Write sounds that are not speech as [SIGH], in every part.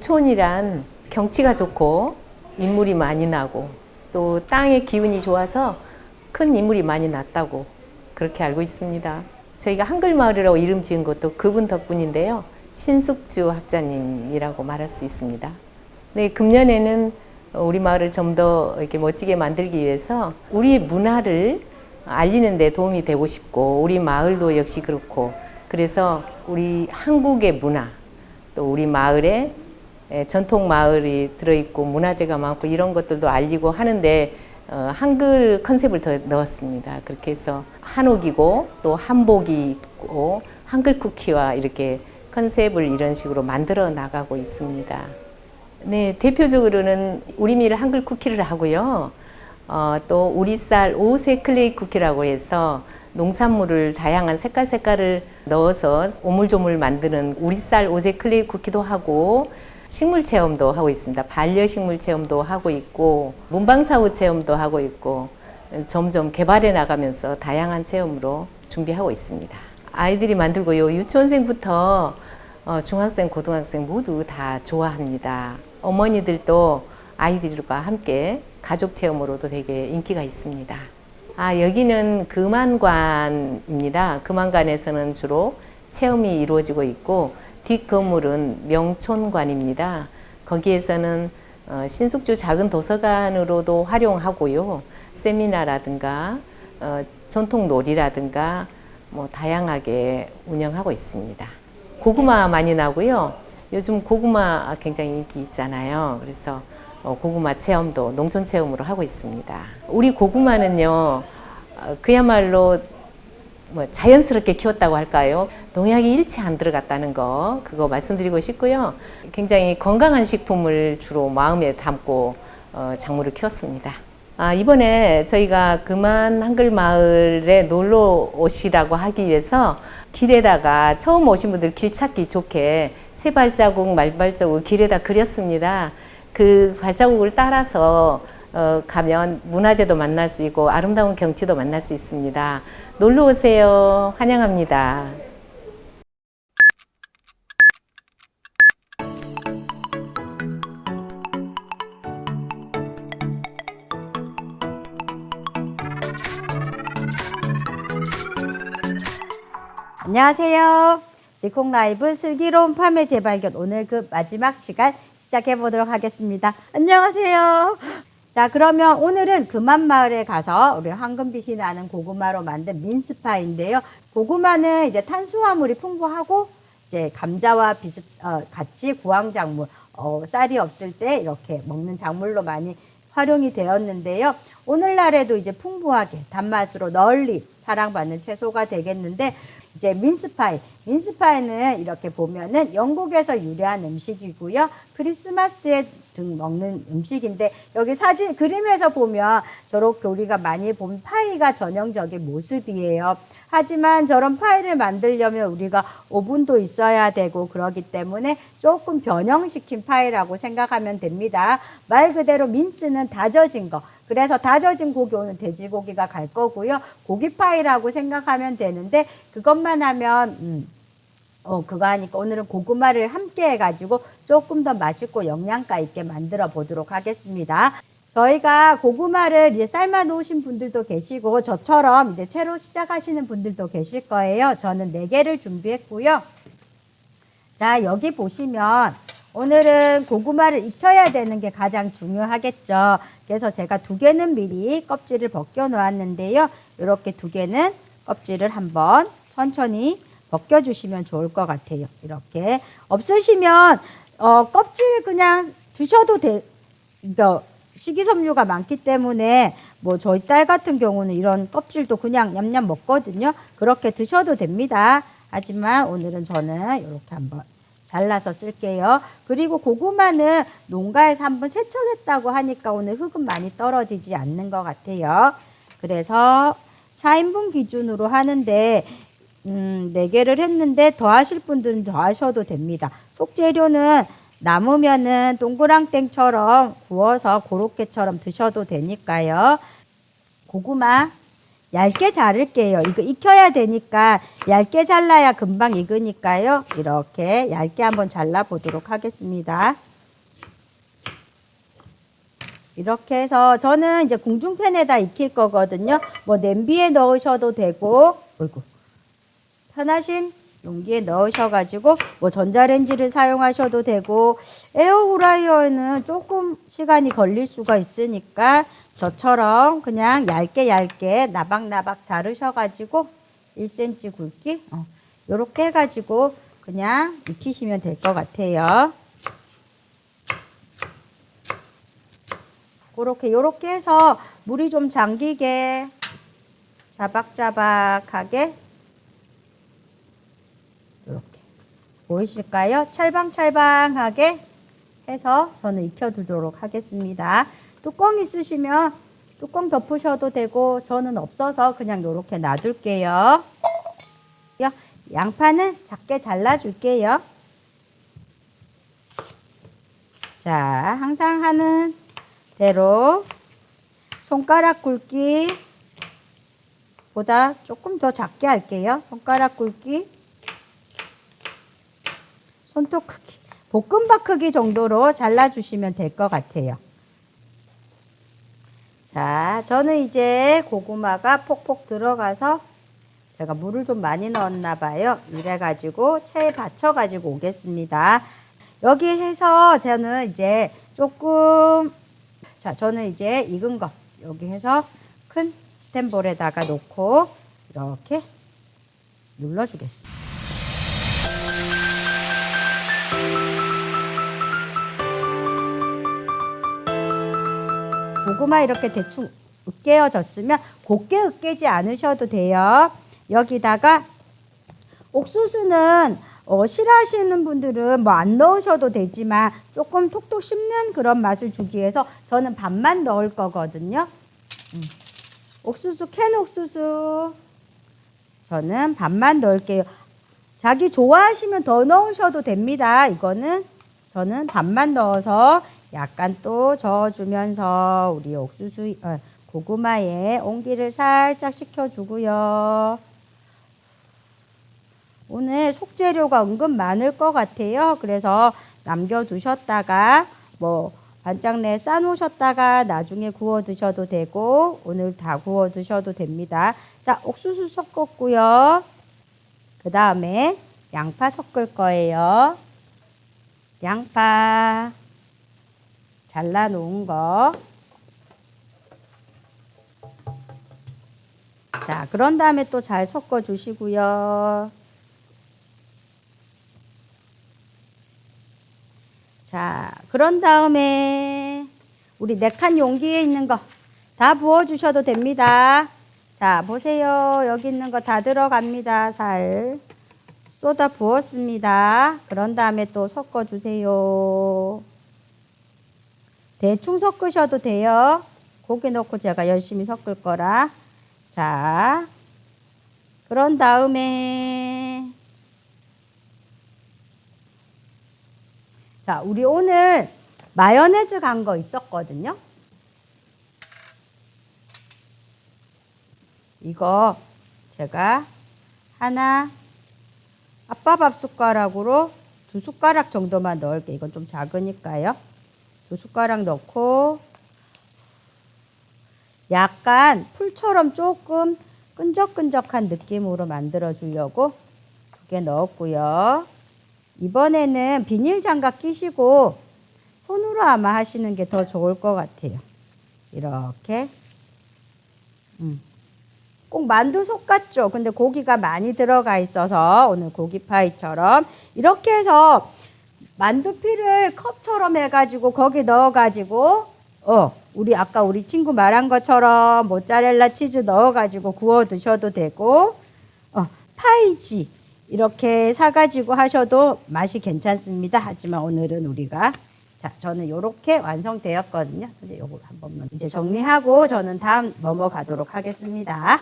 농촌이란 경치가 좋고 인물이 많이 나고 또 땅의 기운이 좋아서 큰 인물이 많이 났다고 그렇게 알고 있습니다. 저희가 한글마을이라고 이름 지은 것도 그분 덕분인데요. 신숙주 학자님이라고 말할 수 있습니다. 네, 금년에는 우리 마을을 좀 더 이렇게 멋지게 만들기 위해서 우리 문화를 알리는 데 도움이 되고 싶고 우리 마을도 역시 그렇고 그래서 우리 한국의 문화 또 우리 마을에 에, 전통 마을이 들어있고 문화재가 많고 이런 것들도 알리고 하는데 어, 한글 컨셉을 더 넣었습니다. 그렇게 해서 한옥이고 또 한복이 있고 한글 쿠키와 이렇게 컨셉을 이런 식으로 만들어 나가고 있습니다. 네, 대표적으로는 우리밀 한글 쿠키를 하고요. 어, 또 우리 쌀 오색 클레이 쿠키라고 해서 농산물을 다양한 색깔 색깔을 넣어서 오물조물 만드는 우리 쌀 오색 클레이 쿠키도 하고 식물 체험도 하고 있습니다. 반려식물 체험도 하고 있고 문방사우 체험도 하고 있고 점점 개발해 나가면서 다양한 체험으로 준비하고 있습니다. 아이들이 만들고 요. 유치원생부터 어, 중학생, 고등학생 모두 다 좋아합니다. 어머니들도 아이들과 함께 가족 체험으로도 되게 인기가 있습니다. 아, 여기는 금안관입니다. 금안관에서는 주로 체험이 이루어지고 있고 뒷 건물은 명촌관입니다. 거기에서는 어, 신숙주 작은 도서관으로도 활용하고요. 세미나라든가 어, 전통 놀이라든가 뭐 다양하게 운영하고 있습니다. 고구마 많이 나고요. 요즘 고구마 굉장히 인기 있잖아요. 그래서 어, 고구마 체험도 농촌 체험으로 하고 있습니다. 우리 고구마는요, 어, 그야말로 뭐 자연스럽게 키웠다고 할까요? 농약이 일체 안 들어갔다는 거 그거 말씀드리고 싶고요. 굉장히 건강한 식품을 주로 마음에 담고 어, 작물을 키웠습니다. 아, 이번에 저희가 금안 한글 마을에 놀러 오시라고 하기 위해서 길에다가 처음 오신 분들 길 찾기 좋게 세 발자국, 말 발자국 길에다 그렸습니다. 그 발자국을 따라서 어, 가면 문화재도 만날 수 있고 아름다운 경치도 만날 수 있습니다. 놀러 오세요. 환영합니다. 안녕하세요. 지콩 라이브 슬기로운 판매 재발견 오늘 그 마지막 시간 시작해 보도록 하겠습니다. 안녕하세요. 자, 그러면 오늘은 금안마을에 가서 우리 황금빛이 나는 고구마로 만든 민스파인데요. 고구마는 이제 탄수화물이 풍부하고 이제 감자와 비슷 어, 같이 구황작물 어, 쌀이 없을 때 이렇게 먹는 작물로 많이 활용이 되었는데요. 오늘날에도 이제 풍부하게 단맛으로 널리 사랑받는 채소가 되겠는데 이제 민스파이. 민스파이는 이렇게 보면은 영국에서 유래한 음식이고요. 크리스마스에 등 먹는 음식인데 여기 사진 그림에서 보면 저렇게 우리가 많이 본 파이가 전형적인 모습이에요. 하지만 저런 파이를 만들려면 우리가 오븐도 있어야 되고 그러기 때문에 조금 변형시킨 파이라고 생각하면 됩니다. 말 그대로 민스는 다져진 거. 그래서 다져진 고기 오늘 돼지고기가 갈 거고요. 고기 파이라고 생각하면 되는데 그것만 하면 음, 어, 그거 하니까 오늘은 고구마를 함께 해가지고 조금 더 맛있고 영양가 있게 만들어 보도록 하겠습니다. 저희가 고구마를 이제 삶아 놓으신 분들도 계시고 저처럼 이제 채로 시작하시는 분들도 계실 거예요. 저는 네개를 준비했고요. 자, 여기 보시면 오늘은 고구마를 익혀야 되는 게 가장 중요하겠죠. 그래서 제가 두 개는 미리 껍질을 벗겨 놓았는데요. 이렇게 두 개는 껍질을 한번 천천히 벗겨 주시면 좋을 것 같아요. 이렇게 없으시면 어, 껍질 그냥 드셔도 돼. 그러니까 식이섬유가 많기 때문에 뭐 저희 딸 같은 경우는 이런 껍질도 그냥 냠냠 먹거든요. 그렇게 드셔도 됩니다. 하지만 오늘은 저는 이렇게 한번 잘라서 쓸게요. 그리고 고구마는 농가에서 한번 세척했다고 하니까 오늘 흙은 많이 떨어지지 않는 것 같아요. 그래서 4인분 기준으로 하는데 음, 4개를 했는데 더 하실 분들은 더 하셔도 됩니다. 속재료는 남으면은 동그랑땡처럼 구워서 고로케처럼 드셔도 되니까요. 고구마 얇게 자를게요. 이거 익혀야 되니까 얇게 잘라야 금방 익으니까요. 이렇게 얇게 한번 잘라 보도록 하겠습니다. 이렇게 해서 저는 이제 궁중팬에다 익힐 거거든요. 뭐 냄비에 넣으셔도 되고, 어이구, 편하신 용기에 넣으셔가지고 뭐 전자레인지를 사용하셔도 되고 에어프라이어에는 조금 시간이 걸릴 수가 있으니까 저처럼 그냥 얇게 얇게 나박나박 자르셔가지고 1cm 굵기 어, 이렇게 해가지고 그냥 익히시면 될 것 같아요. 그렇게 요렇게 해서 물이 좀 잠기게 자박자박하게 보이실까요? 찰방찰방하게 해서 저는 익혀두도록 하겠습니다. 뚜껑 있으시면 뚜껑 덮으셔도 되고 저는 없어서 그냥 이렇게 놔둘게요. 요, 양파는 작게 잘라줄게요. 자, 항상 하는 대로 손가락 굵기 보다 조금 더 작게 할게요. 손가락 굵기 손톱 크기 볶음밥 크기 정도로 잘라주시면 될 것 같아요. 자, 저는 이제 고구마가 폭폭 들어가서 제가 물을 좀 많이 넣었나 봐요. 이래가지고 체에 받쳐가지고 오겠습니다. 여기 해서 저는 이제 조금 자, 저는 이제 익은 거 여기 해서 큰 스텐볼에다가 놓고 이렇게 눌러주겠습니다. 고구마 이렇게 대충 으깨어졌으면 곱게 으깨지 않으셔도 돼요. 여기다가 옥수수는 어, 싫어하시는 분들은 뭐 안 넣으셔도 되지만 조금 톡톡 씹는 그런 맛을 주기 위해서 저는 반만 넣을 거거든요. 음. 옥수수 캔 옥수수 저는 반만 넣을게요. 자기 좋아하시면 더 넣으셔도 됩니다. 이거는 저는 반만 넣어서 약간 또 저어주면서 우리 옥수수 어, 고구마에 온기를 살짝 식혀주고요. 오늘 속재료가 은근 많을 것 같아요. 그래서 남겨두셨다가 뭐 반짝 내에 싸놓으셨다가 나중에 구워 드셔도 되고 오늘 다 구워 드셔도 됩니다. 자, 옥수수 섞었고요. 그 다음에 양파 섞을 거예요. 양파 잘라 놓은 거. 자, 그런 다음에 또 잘 섞어 주시고요. 자, 그런 다음에 우리 네 칸 용기에 있는 거 다 부어 주셔도 됩니다. 자, 보세요. 여기 있는 거 다 들어갑니다. 잘 쏟아 부었습니다. 그런 다음에 또 섞어 주세요. 대충 섞으셔도 돼요. 고기 넣고 제가 열심히 섞을 거라. 자, 그런 다음에 자, 우리 오늘 마요네즈 간 거 있었거든요. 이거 제가 하나 아빠 밥 숟가락으로 두 숟가락 정도만 넣을게요. 이건 좀 작으니까요. 두 숟가락 넣고 약간 풀처럼 조금 끈적끈적한 느낌으로 만들어 주려고 두 개 넣었고요. 이번에는 비닐 장갑 끼시고 손으로 아마 하시는 게 더 좋을 것 같아요. 이렇게. 음. 꼭 만두 속 같죠? 근데 고기가 많이 들어가 있어서 오늘 고기 파이처럼 이렇게 해서 만두피를 컵처럼 해가지고 거기 넣어가지고 어 우리 아까 우리 친구 말한 것처럼 모짜렐라 치즈 넣어가지고 구워 드셔도 되고 어 파이지 이렇게 사가지고 하셔도 맛이 괜찮습니다. 하지만 오늘은 우리가 자 저는 이렇게 완성되었거든요. 근데 요거 한 번만 이제 정리하고 저는 다음 넘어가도록 하겠습니다.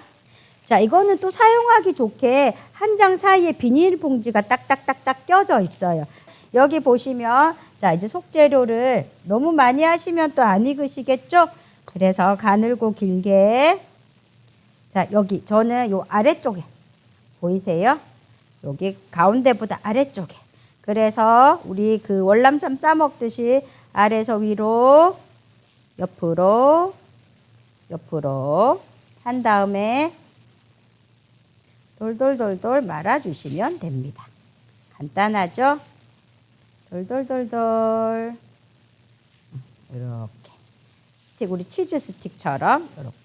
자, 이거는 또 사용하기 좋게 한 장 사이에 비닐봉지가 딱딱딱딱 껴져 있어요. 여기 보시면 자, 이제 속재료를 너무 많이 하시면 또 안 익으시겠죠? 그래서 가늘고 길게 자, 여기 저는 요 아래쪽에 보이세요? 여기 가운데보다 아래쪽에. 그래서 우리 그 월남쌈 싸 먹듯이 아래서 위로 옆으로, 옆으로 한 다음에 돌돌돌돌 말아주시면 됩니다. 간단하죠? 돌돌돌돌 이렇게 스틱 우리 치즈 스틱처럼 이렇게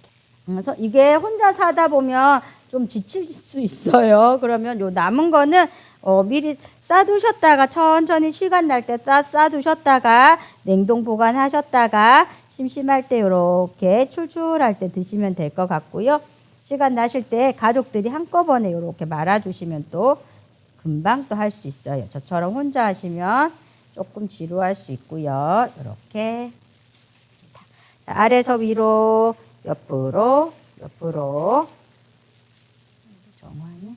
그래서 이게 혼자 사다 보면 좀 지칠 수 있어요. 그러면 요 남은 거는 어, 미리 싸두셨다가 천천히 시간 날 때 싸두셨다가 냉동 보관하셨다가 심심할 때 이렇게 출출할 때 드시면 될 것 같고요. 시간 나실 때 가족들이 한꺼번에 이렇게 말아주시면 또 금방 또 할 수 있어요. 저처럼 혼자 하시면 조금 지루할 수 있고요. 이렇게 자, 아래서 위로 옆으로 옆으로 정환이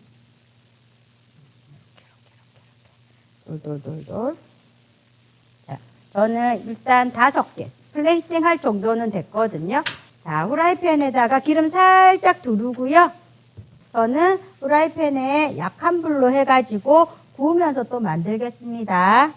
이렇게 이렇게 이렇게 돌돌돌돌 자 저는 일단 다섯 개 플레이팅 할 정도는 됐거든요. 자 후라이팬에다가 기름 살짝 두르고요. 저는 후라이팬에 약한 불로 해가지고 구우면서 또 만들겠습니다.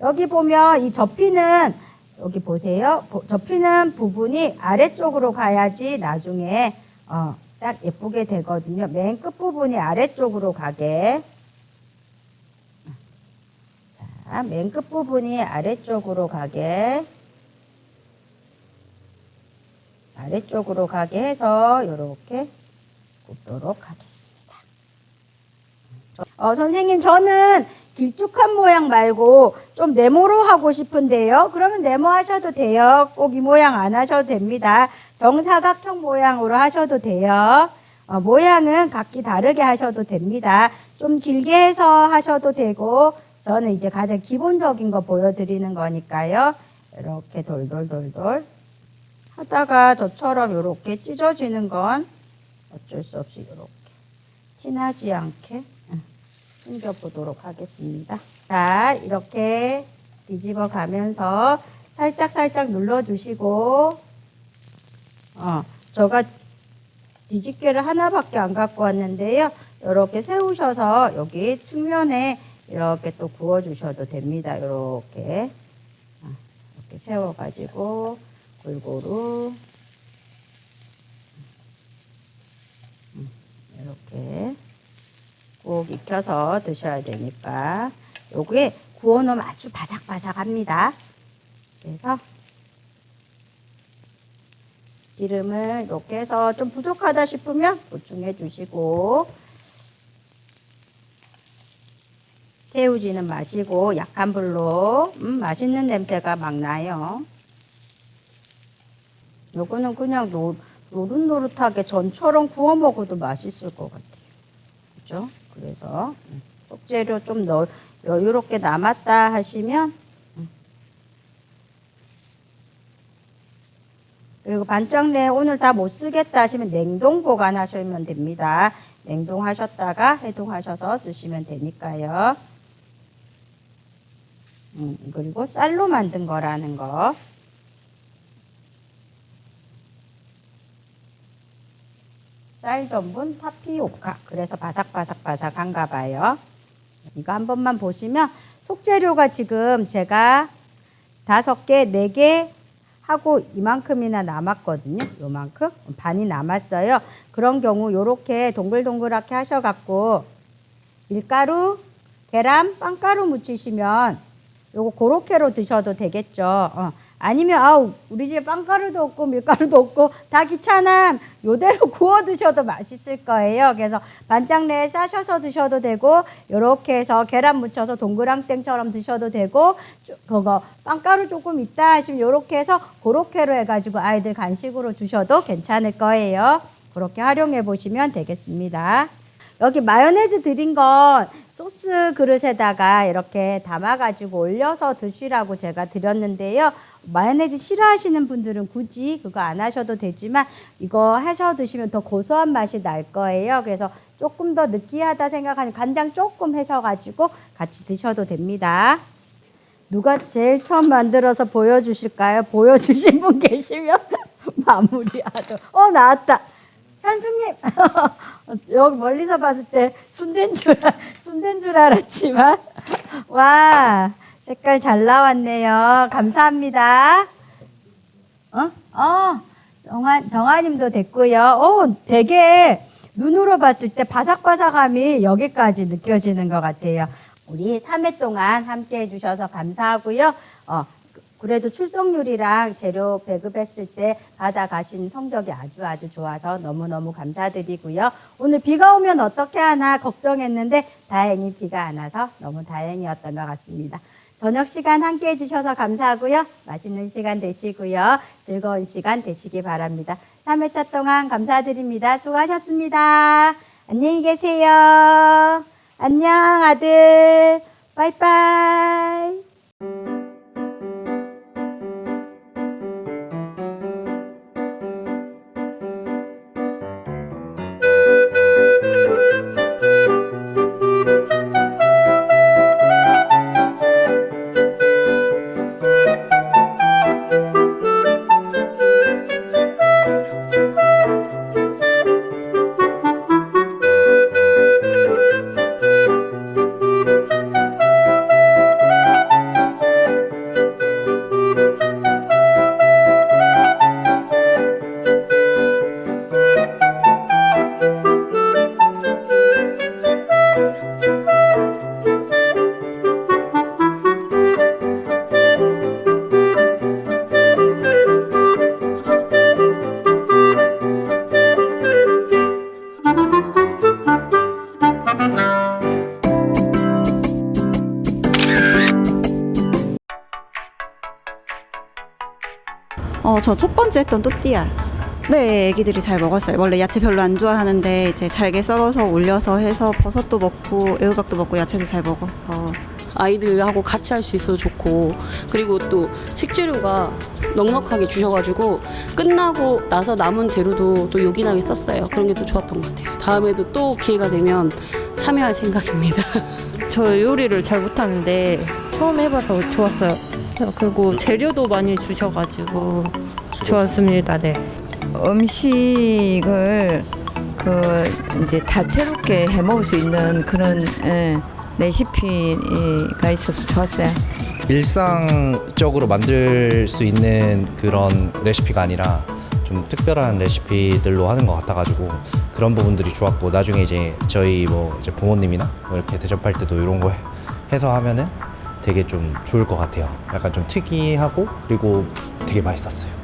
여기 보면 이 접히는 여기 보세요. 보- 접히는 부분이 아래쪽으로 가야지 나중에 어, 딱 예쁘게 되거든요. 맨 끝 부분이 아래쪽으로 가게. 자, 맨 끝 부분이 아래쪽으로 가게. 아래쪽으로 가게 해서 이렇게 굽도록 하겠습니다. 어, 선생님, 저는 길쭉한 모양 말고 좀 네모로 하고 싶은데요. 그러면 네모 하셔도 돼요. 꼭 이 모양 안 하셔도 됩니다. 정사각형 모양으로 하셔도 돼요. 어, 모양은 각기 다르게 하셔도 됩니다. 좀 길게 해서 하셔도 되고, 저는 이제 가장 기본적인 거 보여드리는 거니까요. 이렇게 돌돌돌돌 하다가 저처럼 이렇게 찢어지는 건 어쩔 수 없이 이렇게 티나지 않게 응, 숨겨보도록 하겠습니다. 자, 이렇게 뒤집어 가면서 살짝 살짝 눌러주시고, 어, 제가 뒤집개를 하나밖에 안 갖고 왔는데요. 이렇게 세우셔서 여기 측면에 이렇게 또 구워주셔도 됩니다. 이렇게. 어, 이렇게 세워가지고 골고루 음, 이렇게 꼭 익혀서 드셔야 되니까 요게 구워놓으면 아주 바삭바삭합니다. 그래서 기름을 이렇게 해서 좀 부족하다 싶으면 보충해 주시고 태우지는 마시고 약한 불로 음, 맛있는 냄새가 막 나요. 요거는 그냥 노, 노릇노릇하게 전처럼 구워 먹어도 맛있을 것 같아요. 그죠? 그래서 음, 속재료 좀 넣, 여유롭게 남았다 하시면 음. 그리고 반짝 내 오늘 다 못 쓰겠다 하시면 냉동 보관하시면 됩니다. 냉동하셨다가 해동하셔서 쓰시면 되니까요. 음, 그리고 쌀로 만든 거라는 거. 쌀 전분 타피오카. 그래서 바삭바삭바삭한가 봐요. 이거 한 번만 보시면 속재료가 지금 제가 다섯 개, 네 개 하고 이만큼이나 남았거든요. 요만큼 반이 남았어요. 그런 경우 요렇게 동글동글하게 하셔갖고 밀가루, 계란, 빵가루 묻히시면 요거 고로케로 드셔도 되겠죠. 어. 아니면 아우 우리 집에 빵가루도 없고 밀가루도 없고 다 귀찮아 요대로 [LAUGHS] 구워 드셔도 맛있을 거예요. 그래서 반짝내에 싸셔서 드셔도 되고 요렇게 해서 계란 묻혀서 동그랑땡처럼 드셔도 되고 조- 그거 빵가루 조금 있다 하시면 요렇게 해서 고로케로 해가지고 아이들 간식으로 주셔도 괜찮을 거예요. 그렇게 활용해 보시면 되겠습니다. 여기 마요네즈 드린 건 소스 그릇에다가 이렇게 담아가지고 올려서 드시라고 제가 드렸는데요. 마요네즈 싫어하시는 분들은 굳이 그거 안 하셔도 되지만 이거 해서 드시면 더 고소한 맛이 날 거예요. 그래서 조금 더 느끼하다 생각하니 간장 조금 하셔가지고 같이 드셔도 됩니다. 누가 제일 처음 만들어서 보여주실까요? 보여주신 분 [LAUGHS] 계시면 [LAUGHS] 마무리하도록. 어, 나왔다. 현숙님, [LAUGHS] 여기 멀리서 봤을 때 순대인 줄, [LAUGHS] 알- 순대인 줄 알았지만, [LAUGHS] 와, 색깔 잘 나왔네요. 감사합니다. 어? 어, 정한, 정한님도 됐고요. 오, 되게 눈으로 봤을 때 바삭바삭함이 여기까지 느껴지는 것 같아요. 우리 3회 동안 함께 해주셔서 감사하고요. 어, 그래도 출석률이랑 재료 배급했을 때 받아가신 성적이 아주 아주 좋아서 너무너무 감사드리고요. 오늘 비가 오면 어떻게 하나 걱정했는데 다행히 비가 안 와서 너무 다행이었던 것 같습니다. 저녁 시간 함께 해주셔서 감사하고요. 맛있는 시간 되시고요. 즐거운 시간 되시기 바랍니다. 3회차 동안 감사드립니다. 수고하셨습니다. 안녕히 계세요. 안녕, 아들. 빠이빠이. 저 첫 번째 했던 또띠아. 네, 애기들이 잘 먹었어요. 원래 야채 별로 안 좋아하는데 이제 잘게 썰어서 올려서 해서 버섯도 먹고 애호박도 먹고 야채도 잘 먹었어. 아이들하고 같이 할 수 있어서 좋고 그리고 또 식재료가 넉넉하게 주셔가지고 끝나고 나서 남은 재료도 또 요긴하게 썼어요. 그런 게 또 좋았던 것 같아요. 다음에도 또 기회가 되면 참여할 생각입니다. [LAUGHS] 저 요리를 잘 못하는데 처음 해봐서 좋았어 요. 그리고 재료도 많이 주셔가지고 좋았습니다. 네. 음식을 그 이제 다채롭게 해 먹을 수 있는 그런 예, 레시피가 있어서 좋았어요. 일상적으로 만들 수 있는 그런 레시피가 아니라 좀 특별한 레시피들로 하는 것 같아가지고 그런 부분들이 좋았고 나중에 이제 저희 뭐 이제 부모님이나 뭐 이렇게 대접할 때도 이런 거 해- 해서 하면은 되게 좀 좋을 것 같아요. 약간 좀 특이하고 그리고 되게 맛있었어요.